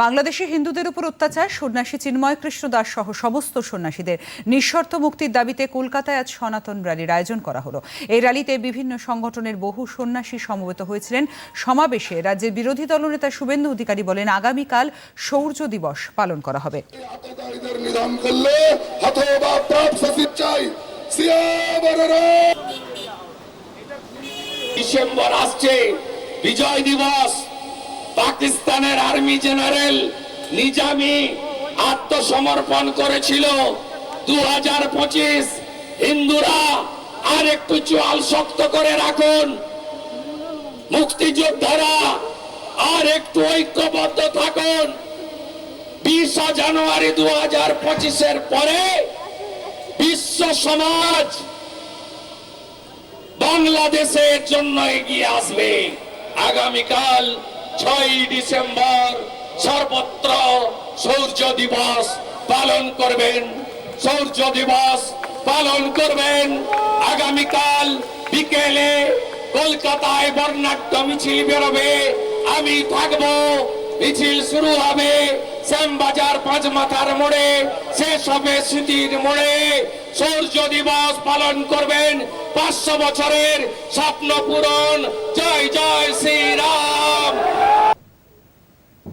বাংলাদেশে হিন্দুদের উপর অত্যাচার, সন্ন্যাসী চিন্ময় কৃষ্ণ দাস সহ সমস্ত সন্ন্যাসীদের নিঃশর্ত মুক্তির দাবিতে কলকাতায় আজ সনাতন র্যালির আয়োজন করা হলো। এই র্যালিতে বিভিন্ন সংগঠনের বহু সন্ন্যাসী সমবেত হয়েছিলেন। সমাবেশে রাজ্যের বিরোধী দলনেতা শুভেন্দু অধিকারী বলেন, আগামীকাল শৌর্য দিবস পালন করা হবে। ডিসেম্বর আসছে, বিজয় দিবস। পাকিস্তানের আর্মি জেনারেল নিজামি আত্মসমর্পণ করেছিল দু হাজার পঁচিশ। হিন্দুরা আর একটু চোয়াল শক্ত করে রাখুন। মুক্তিযোদ্ধারা আর একটু ঐক্যবদ্ধ থাকুন। বিশা জানুয়ারি দু হাজার পঁচিশের পরে বিশ্ব সমাজ বাংলাদেশের জন্য এগিয়ে আসবে। আগামীকাল ছয় ডিসেম্বর সর্বত্র সূর্য দিবস পালন করবেন। সূর্য দিবস পালন করবেন। আগামীকাল বিকেলে কলকাতায় বর্ণাঢ্য মিছিল বেরোবে। আমি থাকব। মিছিল শুরু হবে শ্যামবাজার পাঁচ মাথার মোড়ে। শেষ হবে স্মৃতির মোড়ে। সূর্য দিবস পালন করবেন। পাঁচশো বছরের স্বপ্ন পূরণ। জয় জয় শ্রীরাম।